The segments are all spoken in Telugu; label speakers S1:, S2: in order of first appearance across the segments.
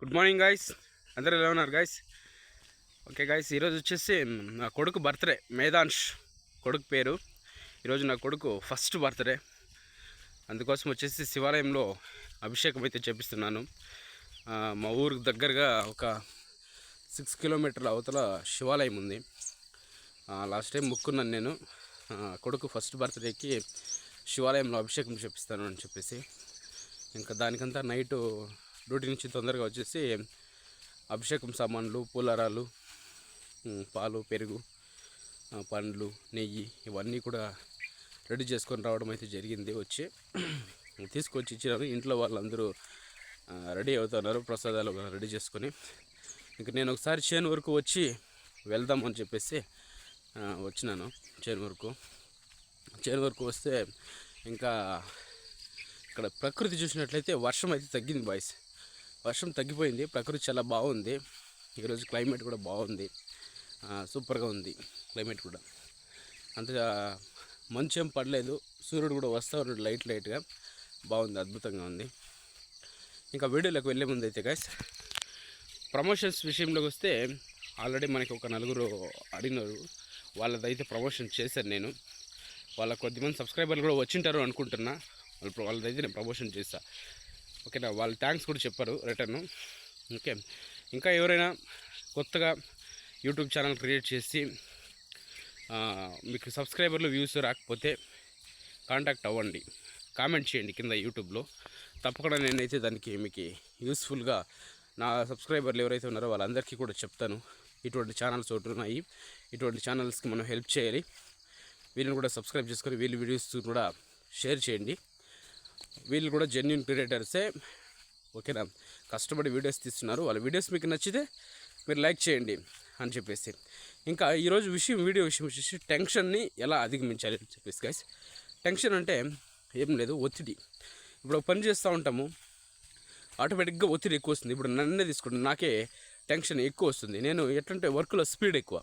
S1: గుడ్ మార్నింగ్ గాయస్ అందరూ ఎలా ఉన్నారు గాయస్ ఓకే గాయస్ ఈరోజు వచ్చేసి నా కొడుకు బర్త్డే మేధాన్ష్ కొడుకు పేరు. ఈరోజు నా కొడుకు ఫస్ట్ బర్త్డే అందుకోసం వచ్చేసి శివాలయంలో అభిషేకం అయితే చేపిస్తున్నాను. మా ఊరికి దగ్గరగా ఒక సిక్స్ కిలోమీటర్ల అవతల శివాలయం ఉంది. లాస్ట్ టైం ముక్కున్నాను నేను. కొడుకు ఫస్ట్ బర్త్డేకి శివాలయంలో అభిషేకం చేపిస్తాను అని చెప్పేసి. ఇంకా దానికంతా నైటు డ్యూటీ నుంచి తొందరగా వచ్చేసి అభిషేకం సామాన్లు పూలారాలు పాలు పెరుగు పండ్లు నెయ్యి ఇవన్నీ కూడా రెడీ చేసుకొని రావడం అయితే జరిగింది. వచ్చి తీసుకొచ్చి ఇచ్చినారు. ఇంట్లో వాళ్ళందరూ రెడీ అవుతున్నారు. ప్రసాదాలు రెడీ చేసుకొని. ఇంక నేను ఒకసారి చేను వరకు వచ్చి వెళ్దాం అని చెప్పేసి వచ్చినాను చేను వరకు. చేను వరకు వస్తే ఇంకా ఇక్కడ ప్రకృతి చూసినట్లయితే వర్షం అయితే తగ్గింది బాయ్స్ వర్షం తగ్గిపోయింది. ప్రకృతి చాలా బాగుంది. ఈరోజు క్లైమేట్ కూడా బాగుంది. సూపర్గా ఉంది క్లైమేట్ కూడా. అంత మంచు ఏం పడలేదు. సూర్యుడు కూడా వస్తూ ఉన్నాడు లైట్ లైట్గా. బాగుంది అద్భుతంగా ఉంది. ఇంకా వీడియోలోకి వెళ్ళే ముందు అయితే గాయస్ ప్రమోషన్స్ విషయంలోకి వస్తే ఆల్రెడీ మనకి ఒక నలుగురు అడిగినారు. వాళ్ళదైతే ప్రమోషన్ చేశాను నేను. వాళ్ళ కొద్దిమంది సబ్స్క్రైబర్లు కూడా వచ్చింటారు అనుకుంటున్నా. వాళ్ళ వాళ్ళదైతే నేను ప్రమోషన్ చేస్తా. ఓకేనా? వాళ్ళు థ్యాంక్స్ కూడా చెప్పారు రిటర్న్ ఓకే. ఇంకా ఎవరైనా కొత్తగా యూట్యూబ్ ఛానల్ క్రియేట్ చేసి మీకు సబ్స్క్రైబర్లు వ్యూస్ రాకపోతే కాంటాక్ట్ అవ్వండి. కామెంట్ చేయండి కింద యూట్యూబ్లో. తప్పకుండా నేనైతే దానికి మీకు యూస్ఫుల్గా నా సబ్స్క్రైబర్లు ఎవరైతే ఉన్నారో వాళ్ళందరికీ కూడా చెప్తాను. ఇటువంటి ఛానల్స్ ఒకటి ఉన్నాయి. ఇటువంటి ఛానల్స్కి మనం హెల్ప్ చేయాలి. వీళ్ళని కూడా సబ్స్క్రైబ్ చేసుకొని వీళ్ళ వీడియోస్ కూడా షేర్ చేయండి. వీళ్ళు కూడా జెన్యున్ క్రియేటర్సే ఓకేనా? కష్టపడి వీడియోస్ తీస్తున్నారు. వాళ్ళ వీడియోస్ మీకు నచ్చితే మీరు లైక్ చేయండి అని చెప్పేసి. ఇంకా ఈరోజు విషయం వీడియో విషయం వచ్చేసి టెన్షన్ని ఎలా అధిగమించాలి అని చెప్పేసి గైస్ టెన్షన్ అంటే ఏం లేదు ఒత్తిడి. ఇప్పుడు పని చేస్తూ ఉంటాము. ఆటోమేటిక్గా ఒత్తిడి ఎక్కువ వస్తుంది. ఇప్పుడు నన్నే తీసుకుంటాను నాకే టెన్షన్ ఎక్కువ వస్తుంది. నేను ఎట్లంటే వర్క్లో స్పీడ్ ఎక్కువ.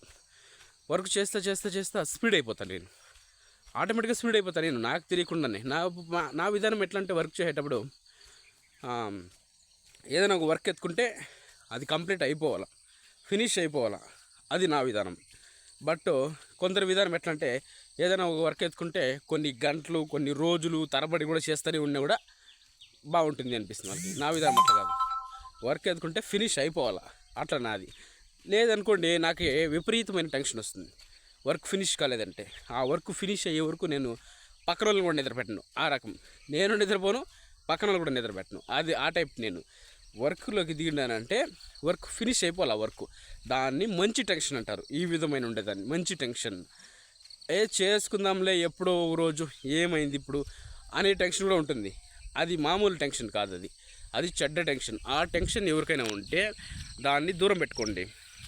S1: వర్క్ చేస్తా చేస్తా చేస్తా స్పీడ్ అయిపోతాను నేను. ఆటోమేటిక్గా స్పీడ్ అయిపోతాను నేను నాకు తెలియకుండానే. నా మా- నా విధానం ఎట్లా అంటే వర్క్ చేసేటప్పుడు ఏదైనా ఒక వర్క్ ఎత్తుకుంటే అది కంప్లీట్ అయిపోవాలా. ఫినిష్ అయిపోవాలా. అది నా విధానం. బట్ కొందరి విధానం ఎట్లా అంటే ఏదైనా ఒక వర్క్ ఎత్తుకుంటే కొన్ని గంటలు కొన్ని రోజులు తరబడి కూడా చేస్తూనే ఉన్నా కూడా బాగుంటుంది అనిపిస్తుంది వాళ్ళకి. నా విధానం అట్లా కాదు. వర్క్ ఎత్తుకుంటే ఫినిష్ అయిపోవాలా. అట్లా నాది. లేదనుకోండి నాకు విపరీతమైన టెన్షన్ వస్తుంది. వర్క్ ఫినిష్ కాలేదంటే. ఆ వర్క్ ఫినిష్ అయ్యే వరకు నేను పక్కన వాళ్ళని కూడా నిద్రపెట్టను. ఆ రకం. నేను నిద్రపోను పక్కన వాళ్ళు కూడా నిద్రపెట్టను. అది ఆ టైప్ నేను వర్క్లోకి దిగినానంటే వర్క్ ఫినిష్ అయిపోవాలి ఆ వర్క్. దాన్ని మంచి టెన్షన్ అంటారు. ఈ విధమైన ఉండేదాన్ని. మంచి టెన్షన్. ఏ చేసుకుందాంలే ఎప్పుడో ఒక రోజు ఏమైంది ఇప్పుడు అనే టెన్షన్ కూడా ఉంటుంది. అది మామూలు టెన్షన్ కాదు అది. అది చెడ్డ టెన్షన్. ఆ టెన్షన్ ఎవరికైనా ఉంటే దాన్ని దూరం పెట్టుకోండి.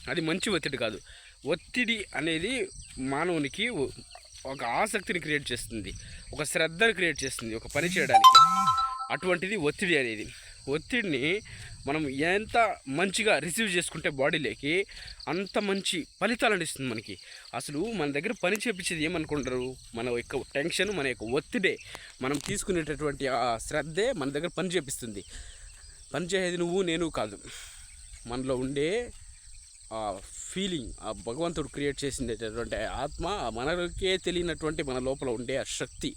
S1: అది మంచి ఒత్తిడి కాదు. ఒత్తిడి అనేది మానవునికి ఒక ఆసక్తిని క్రియేట్ చేస్తుంది. ఒక శ్రద్ధను క్రియేట్ చేస్తుంది. ఒక పని చేయడానికి. అటువంటిది ఒత్తిడి అనేది. ఒత్తిడిని మనం ఎంత మంచిగా రిసీవ్ చేసుకుంటే బాడీలోకి అంత మంచి ఫలితాలను ఇస్తుంది మనకి. అసలు మన దగ్గర పని చేపించేది ఏమనుకుంటారు? మన యొక్క టెన్షన్ మన యొక్క ఒత్తిడే మనం తీసుకునేటటువంటి ఆ శ్రద్ధే మన దగ్గర పని చేపిస్తుంది. పని చేసేది నువ్వు నేను కాదు. మనలో ఉండే ఆ ఫీలింగ్ ఆ భగవంతుడు క్రియేట్ చేసినటువంటి ఆత్మ మనకే తెలియనటువంటి మన లోపల ఉండే ఆ శక్తి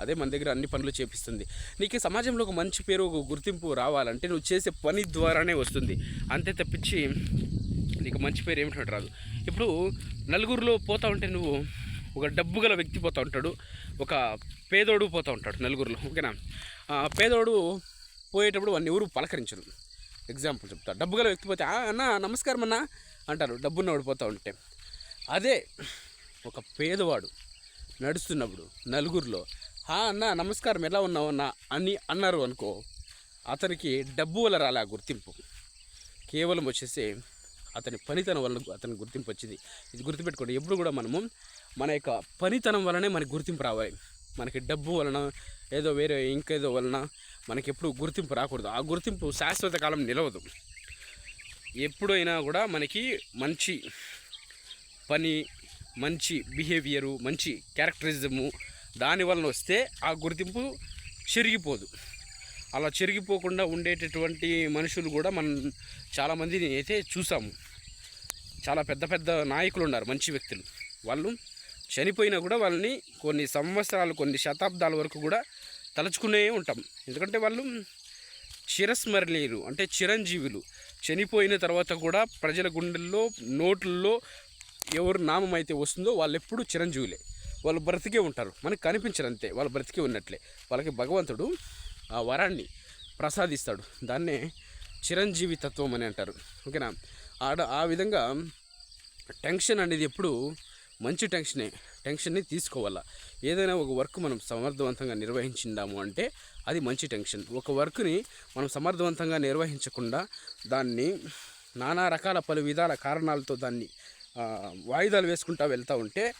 S1: అదే మన దగ్గర అన్ని పనులు చేపిస్తుంది. నీకు సమాజంలో ఒక మంచి పేరు ఒక గుర్తింపు రావాలంటే నువ్వు చేసే పని ద్వారానే వస్తుంది. అంతే తప్పించి నీకు మంచి పేరు ఏమిటంటే రాదు. ఇప్పుడు నలుగురిలో పోతా ఉంటే నువ్వు ఒక డబ్బు గల వ్యక్తి పోతూ ఉంటాడు ఒక పేదోడు పోతా ఉంటాడు నలుగురిలో ఓకేనా? పేదోడు పోయేటప్పుడు వాడిని ఎవరు పలకరించరు. ఎగ్జాంపుల్ చెప్తా. డబ్బు గల వ్యక్తి పోతే అన్న నమస్కారం అన్న అంటారు డబ్బున్న ఓడిపోతూ ఉంటే. అదే ఒక పేదవాడు నడుస్తున్నప్పుడు నలుగురిలో హా అన్న నమస్కారం ఎలా ఉన్నావు అన్న? అని అన్నారు అనుకో అతనికి డబ్బు వల్ల రాలే ఆ గుర్తింపు. కేవలం వచ్చేసి అతని పనితనం వల్ల అతని గుర్తింపు వచ్చింది. ఇది గుర్తుపెట్టుకోండి ఎప్పుడు కూడా మనము మన యొక్క పనితనం వలనే మనకి గుర్తింపు రావాలి. మనకి డబ్బు వలన ఏదో వేరే ఇంకేదో వలన మనకి ఎప్పుడు గుర్తింపు రాకూడదు. ఆ గుర్తింపు శాశ్వత కాలం నిలవదు. ఎప్పుడైనా కూడా మనకి మంచి పని మంచి బిహేవియరు మంచి క్యారెక్టరిజము దాని వలన వస్తే ఆ గుర్తింపు చెరిగిపోదు. అలా చెరిగిపోకుండా ఉండేటటువంటి మనుషులు కూడా మనం చాలామందిని అయితే చూసాము. చాలా పెద్ద పెద్ద నాయకులు ఉన్నారు మంచి వ్యక్తులు. వాళ్ళు చనిపోయినా కూడా వాళ్ళని కొన్ని సంవత్సరాలు కొన్ని శతాబ్దాల వరకు కూడా తలుచుకునే ఉంటాం. ఎందుకంటే వాళ్ళు చిరస్మరణీయులు అంటే చిరంజీవులు. చనిపోయిన తర్వాత కూడా ప్రజల గుండెల్లో నోట్లలో ఎవరు నామం అయితే వస్తుందో వాళ్ళు ఎప్పుడూ చిరంజీవులే. వాళ్ళు బ్రతికే ఉంటారు. మనకు కనిపించరు అంతే. వాళ్ళు బ్రతికే ఉన్నట్లే. వాళ్ళకి భగవంతుడు ఆ వరాన్ని ప్రసాదిస్తాడు. దాన్నే చిరంజీవి తత్వం అని అంటారు. ఓకేనా? ఆడ ఆ విధంగా టెన్షన్ అనేది ఎప్పుడు మంచి టెన్షనే టెన్షన్ని తీసుకోవాలా. ఏదైనా ఒక వర్క్ మనం సమర్థవంతంగా నిర్వహించిందాము అంటే అది మంచి టెన్షన్. ఒక వర్క్ని మనం సమర్థవంతంగా నిర్వహించకుండా దాన్ని నానా రకాల పలు విధాల కారణాలతో దాన్ని వాయిదాలు వేసుకుంటా వెళ్తూ ఉంటే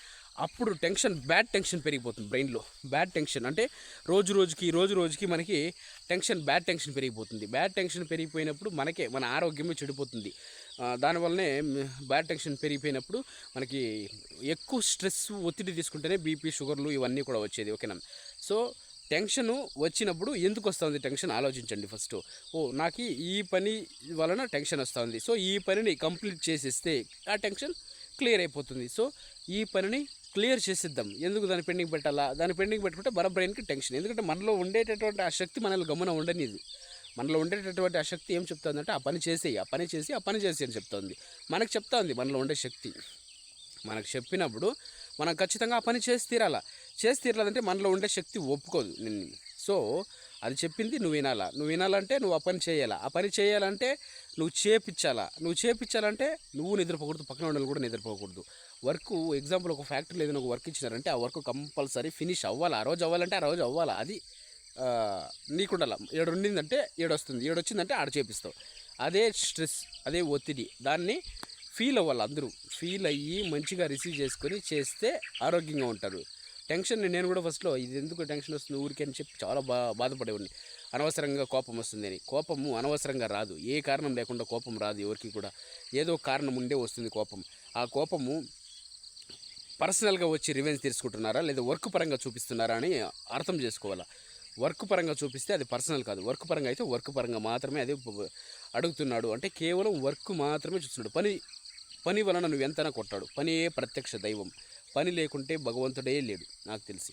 S1: అప్పుడు టెన్షన్ బ్యాడ్ టెన్షన్ పెరిగిపోతుంది బ్రెయిన్లో. బ్యాడ్ టెన్షన్ అంటే రోజు రోజుకి రోజు రోజుకి మనకి టెన్షన్ బ్యాడ్ టెన్షన్ పెరిగిపోతుంది. బ్యాడ్ టెన్షన్ పెరిగిపోయినప్పుడు మనకే మన ఆరోగ్యమే చెడిపోతుంది. దానివల్లనే బ్యాడ్ టెన్షన్ పెరిగిపోయినప్పుడు మనకి ఎక్కువ స్ట్రెస్ ఒత్తిడి తీసుకుంటేనే బీపీ షుగర్లు ఇవన్నీ కూడా వచ్చేది. ఓకేనా? సో టెన్షన్ వచ్చినప్పుడు ఎందుకు వస్తుంది టెన్షన్? ఆలోచించండి ఫస్ట్. ఓ నాకు ఈ పని వలన టెన్షన్ వస్తుంది. సో ఈ పనిని కంప్లీట్ చేసేస్తే ఆ టెన్షన్ క్లియర్ అయిపోతుంది. సో ఈ పనిని క్లియర్ చేసేద్దాం. ఎందుకు దాన్ని పెండింగ్ పెట్టాలా? దాన్ని పెండింగ్ పెట్టుకుంటే మన బ్రెయిన్కి టెన్షన్. ఎందుకంటే మనలో ఉండేటటువంటి ఆ శక్తి మనల్ని గమనం ఉండనిది. మనలో ఉండేటటువంటి ఆ శక్తి ఏం చెప్తుందంటే ఆ పని చేసేయి ఆ పని చేసి ఆ పని చేసి అని చెప్తుంది. మనకు చెప్తా ఉంది మనలో ఉండే శక్తి. మనకు చెప్పినప్పుడు మనం ఖచ్చితంగా ఆ పని చేసి తీరాలా? చేసి తీరాలంటే మనలో ఉండే శక్తి ఒప్పుకోదు నిన్ను. సో అది చెప్పింది నువ్వు వినాలా. నువ్వు వినాలంటే నువ్వు ఆ పని చేయాలా. ఆ పని చేయాలంటే నువ్వు చేపించాలా. నువ్వు చేపించాలంటే నువ్వు నిద్రపోకూడదు పక్కన వాళ్ళు కూడా నిద్రపోకూడదు. వర్క్ ఎగ్జాంపుల్ ఒక ఫ్యాక్టరీలో ఏదైనా ఒక వర్క్ ఇచ్చినారంటే ఆ వర్క్ కంపల్సరీ ఫినిష్ అవ్వాలి. ఆ రోజు అవ్వాలంటే ఆ రోజు అవ్వాలి. అది నీకుండాల. ఏడు ఉండిందంటే ఏడు వస్తుంది ఏడు వచ్చిందంటే ఆడ చేపిస్తావు. అదే స్ట్రెస్ అదే ఒత్తిడి. దాన్ని ఫీల్ అవ్వాలి అందరూ. ఫీల్ అయ్యి మంచిగా రిసీవ్ చేసుకొని చేస్తే ఆరోగ్యంగా ఉంటారు. టెన్షన్ నేను కూడా ఫస్ట్లో ఇది ఎందుకు టెన్షన్ వస్తుంది ఊరికే అని చెప్పి చాలా బా బాధపడేవాడిని. అనవసరంగా కోపం వస్తుందని కోపము అనవసరంగా రాదు. ఏ కారణం లేకుండా కోపం రాదు ఎవరికి కూడా. ఏదో కారణం ఉండే వస్తుంది కోపం. ఆ కోపము పర్సనల్గా వచ్చి రివెంజ్ తీసుకుంటున్నారా? లేదా వర్క్ పరంగా చూపిస్తున్నారా అని అర్థం చేసుకోవాలా? వర్క్ పరంగా చూపిస్తే అది పర్సనల్ కాదు. వర్క్ పరంగా అయితే వర్క్ పరంగా మాత్రమే అది అడుగుతున్నాడు. అంటే కేవలం వర్క్ మాత్రమే చూస్తున్నాడు. పని పని వలన నువ్వు ఎంతైనా కొట్టాడు. పనియే ప్రత్యక్ష దైవం. పని లేకుంటే భగవంతుడే లేడు నాకు తెలిసి.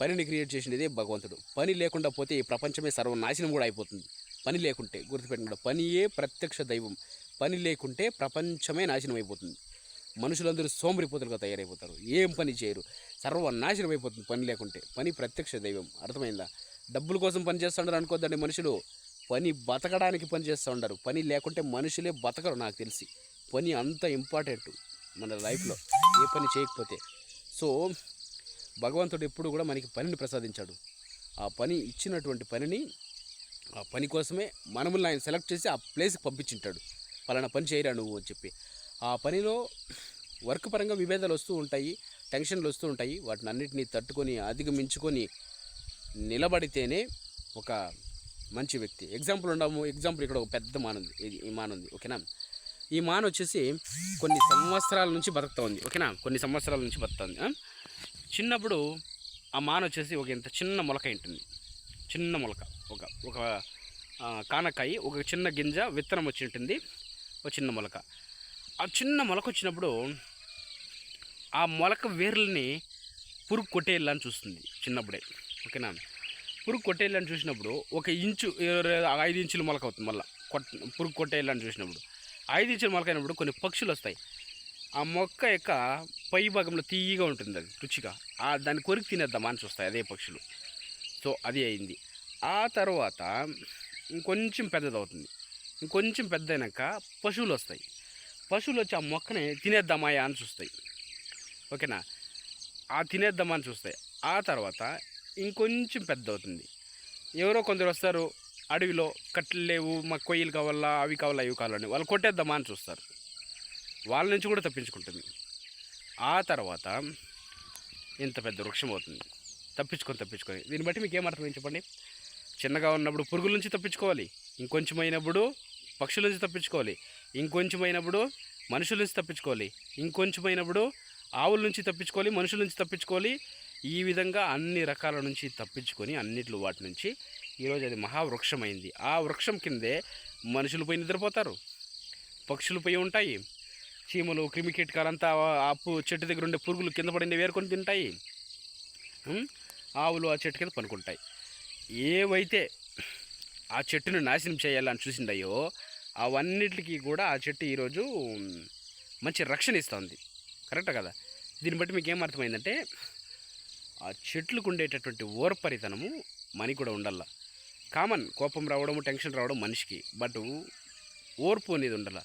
S1: పనిని క్రియేట్ చేసినదే భగవంతుడు. పని లేకుండా పోతే ఈ ప్రపంచమే సర్వనాశనం కూడా అయిపోతుంది. పని లేకుంటే గుర్తుపెట్టుకుంటా పనియే ప్రత్యక్ష దైవం. పని లేకుంటే ప్రపంచమే నాశనం అయిపోతుంది. మనుషులందరూ సోమరిపోతులుగా తయారైపోతారు. ఏం పని చేయరు. సర్వనాశనం అయిపోతుంది పని లేకుంటే. పని ప్రత్యక్ష దైవం. అర్థమైందా? డబ్బుల కోసం పని చేస్తుంటారు అనుకోద్దండి మనుషులు. పని బతకడానికి పని చేస్తూ ఉండరు. పని లేకుంటే మనుషులే బతకరు నాకు తెలిసి. పని అంత ఇంపార్టెంట్ మన లైఫ్లో ఏ పని చేయకపోతే. సో భగవంతుడు ఎప్పుడు కూడా మనకి పనిని ప్రసాదించాడు. ఆ పని ఇచ్చినటువంటి పనిని ఆ పని కోసమే మనముల్ని ఆయన సెలెక్ట్ చేసి ఆ ప్లేస్కి పంపించింటాడు. పలానా పని చేయరా నువ్వు అని చెప్పి. ఆ పనిలో వర్క్ పరంగా విభేదాలు వస్తూ ఉంటాయి టెన్షన్లు వస్తూ ఉంటాయి. వాటిని అన్నిటినీ తట్టుకొని అధిగమించుకొని నిలబడితేనే ఒక మంచి వ్యక్తి. ఎగ్జాంపుల్ ఉండము ఎగ్జాంపుల్ ఇక్కడ ఒక పెద్ద మానుంది. ఇది మానుంది. ఉంది ఓకేనా? ఈ మాన్ వచ్చేసి కొన్ని సంవత్సరాల నుంచి బతుకుతా ఉంది ఓకేనా? కొన్ని సంవత్సరాల నుంచి బతుకుతుంది చిన్నప్పుడు ఆ మాన్ వచ్చేసి ఒక ఇంత చిన్న మొలక ఉంటుంది. చిన్న మొలక. ఒక ఒక కానకాయ ఒక చిన్న గింజ విత్తనం వచ్చి ఉంటుంది ఒక చిన్న మొలక. ఆ చిన్న మొలక వచ్చినప్పుడు ఆ మొలక వేర్లని పురుగు కొట్టేయాలని చూస్తుంది చిన్నప్పుడే ఓకేనా? పురుగు కొట్టేయాలని చూసినప్పుడు ఒక ఇంచు ఐదు ఇంచుల మొలక అవుతుంది మళ్ళీ. కొట్ పురుగు కొట్టేయాలని చూసినప్పుడు. ఐదు ఇంచుల మొలక అయినప్పుడు కొన్ని పక్షులు వస్తాయి ఆ మొక్క యొక్క పై భాగంలో తీయగా ఉంటుంది అది రుచిగా. ఆ దాన్ని కొరికి తినేద్దాం అని చూస్తాయి అదే పక్షులు. సో అది అయింది. ఆ తర్వాత ఇంకొంచెం పెద్దది అవుతుంది ఇంకొంచెం పెద్దయినాక పశువులు వస్తాయి పశువులు వచ్చి ఆ మొక్కని తినేద్దామాయా అని చూస్తాయి. ఓకేనా? ఆ తినేద్దామా అని చూస్తాయి. ఆ తర్వాత ఇంకొంచెం పెద్ద అవుతుంది ఎవరో కొందరు వస్తారు అడవిలో కట్టెలు లేవు మాకు కొయ్యలు కావాలా అవి కావాలా ఇవి కావాలని వాళ్ళు కొట్టేద్దామా అని చూస్తారు. వాళ్ళ నుంచి కూడా తప్పించుకుంటుంది. ఆ తర్వాత ఇంత పెద్ద వృక్షం అవుతుంది. తప్పించుకొని తప్పించుకొని. దీన్ని బట్టి మీకు ఏమర్థమైంది చెప్పండి? చిన్నగా ఉన్నప్పుడు పురుగుల నుంచి తప్పించుకోవాలి. ఇంకొంచెం అయినప్పుడు పక్షుల నుంచి తప్పించుకోవాలి. ఇంకొంచెం అయినప్పుడు మనుషుల నుంచి తప్పించుకోవాలి. ఇంకొంచెం అయినప్పుడు ఆవుల నుంచి తప్పించుకోవాలి మనుషుల నుంచి తప్పించుకోవాలి. ఈ విధంగా అన్ని రకాల నుంచి తప్పించుకొని అన్నిట్లో వాటి నుంచి ఈరోజు అది మహావృక్షమైంది. ఆ వృక్షం కిందే మనుషులు పోయి నిద్రపోతారు. పక్షులు పోయి ఉంటాయి. చీమలు క్రిమికీటకాలంతా ఆ చెట్టు దగ్గర ఉండే పురుగులు కింద పడింది వేరుకొని తింటాయి. ఆవులు ఆ చెట్టు కింద పనుకుంటాయి. ఏవైతే ఆ చెట్టును నాశనం చేయాలని చూసిండయో అవన్నిటికీ కూడా ఆ చెట్టు ఈరోజు మంచి రక్షణ ఇస్తుంది. కరెక్ట్ కదా? దీన్ని బట్టి మీకు ఏం అర్థమైందంటే ఆ చెట్లకు ఉండేటటువంటి ఓర్పరితనము మనకి కూడా ఉండాల కామన్ కోపం రావడము టెన్షన్ రావడం మనిషికి. బట్ ఓర్పు అనేది ఉండాల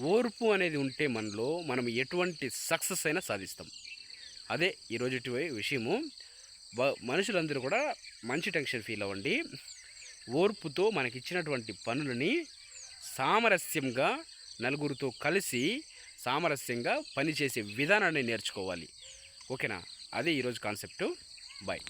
S1: ఓర్పు అనేది ఉంటే మనలో మనం ఎటువంటి సక్సెస్ అయినా సాధిస్తాం. అదే ఈరోజు విషయము. మనుషులందరూ కూడా మంచి టెన్షన్ ఫీల్ అవ్వండి. ఓర్పుతో మనకిచ్చినటువంటి పనులని సామరస్యంగా నలుగురితో కలిసి సామరస్యంగా పనిచేసే విధానాన్ని నేర్చుకోవాలి. ఓకేనా? అది ఈరోజు కాన్సెప్టు. బాయ్